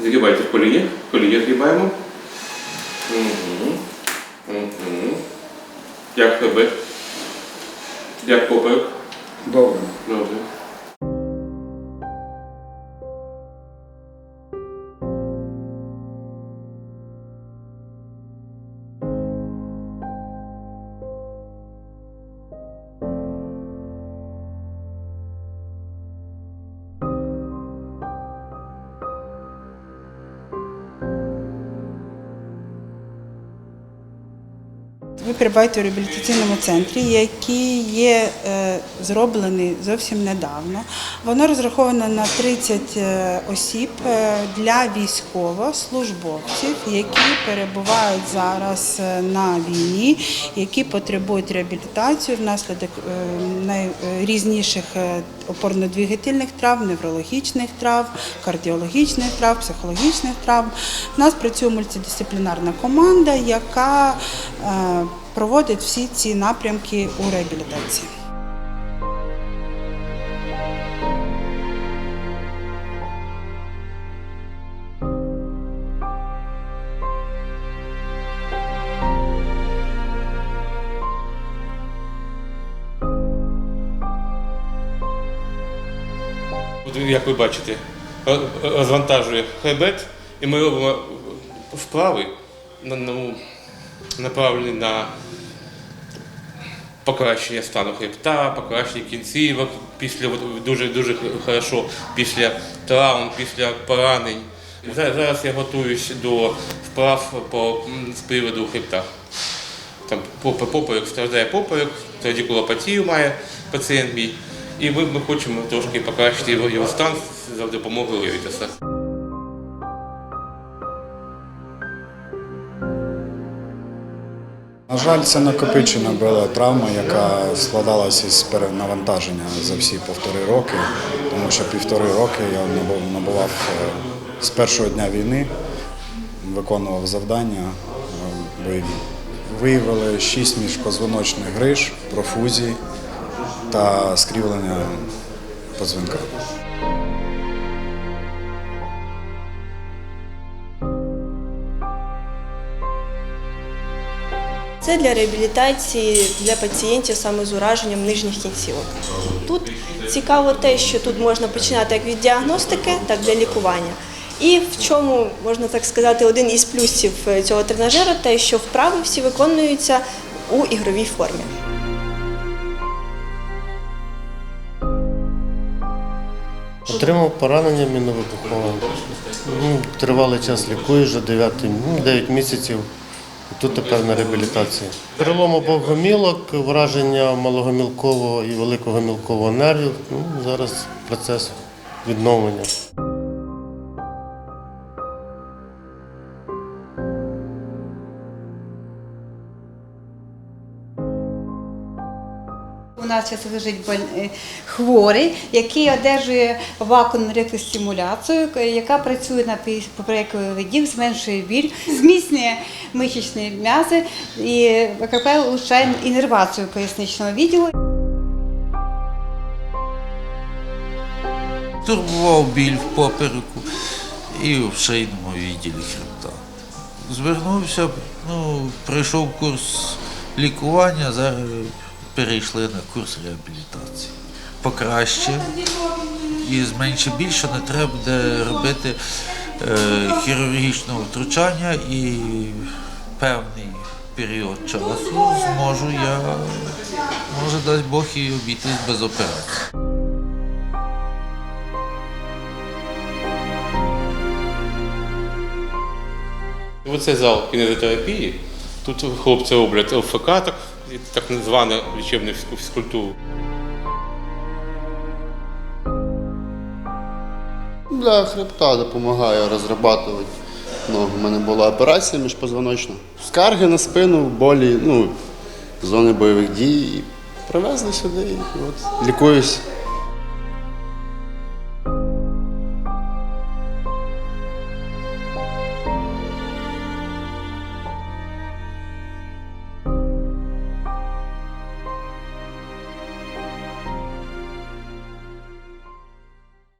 Згибайте в коліє. В коліє згибаємо. Угу. Угу. Як тебе? Як поперек? Добре. Добре. Ви перебуваєте у реабілітаційному центрі, який є е, зроблений зовсім недавно. Воно розраховано на 30 е, осіб е, для військовослужбовців, які перебувають зараз на війні, які потребують реабілітації внаслідок найрізніших опорно-двигательних травм, неврологічних травм, кардіологічних травм, психологічних травм. У нас працює мультидисциплінарна команда, яка е, проводить всі ці напрямки у реабілітації. От Як ви бачите, розвантажує хребет, і ми робимо вправи, ну, направлені на покращення стану хребта, покращення кінцівок, після дуже дуже хорошо після травм, після поранень. Зараз, я готуюсь до вправ по з приводу хребта. Там поперек страждає поперек, радикулопатію має пацієнт мій. І ми, ми хочемо трошки покращити його, його стан за допомогою Левітаса. На жаль, це накопичена була травма, яка складалася із перенавантаження за всі півтори роки, тому що півтори роки я набував е, з першого дня війни, виконував завдання е, бойові. Виявили шість міжпозвоночних гриж, профузії та скрівлення позвонка. Це для реабілітації для пацієнтів саме з ураженням нижніх кінцівок. Тут цікаво те, що тут можна починати як від діагностики, так і для лікування. І в чому можна так сказати, один із плюсів е, цього тренажера те, що вправи всі виконуються у ігровій формі. Отримав поранення міновибухове. Ну, тривалий час лікую вже 9, ну, 9 місяців. Тут тепер на реабілітації. Перелом обох гомілок, враження малогомілкового і великого мілкового нервів. Ну, зараз процес відновлення. Нас зараз лежить е, хворий, який одержує вакуумну ректостимуляцію, яка працює на поперековий видів, зменшує біль, зміцнює мишечні м'язи і ВКП улучшає інервацію поясничного відділу. турбував біль в попереку і в шийному відділі хребта. Звернувся, ну, пройшов курс лікування, зараз перейшли на курс реабілітації. Покраще і зменше більше не треба буде робити е, хірургічного втручання і певний період часу зможу я, може дасть Бог і обійтись без операції. Оце зал кінезотерапії. Тут хлопці роблять ЛФК, так, так звану лічебну фізку- фізкультуру. Для хребта допомагає розрабатувати ногу. У мене була операція міжпозвоночна. Скарги на спину, болі, ну, зони бойових дій. Привезли сюди і от, лікуюсь.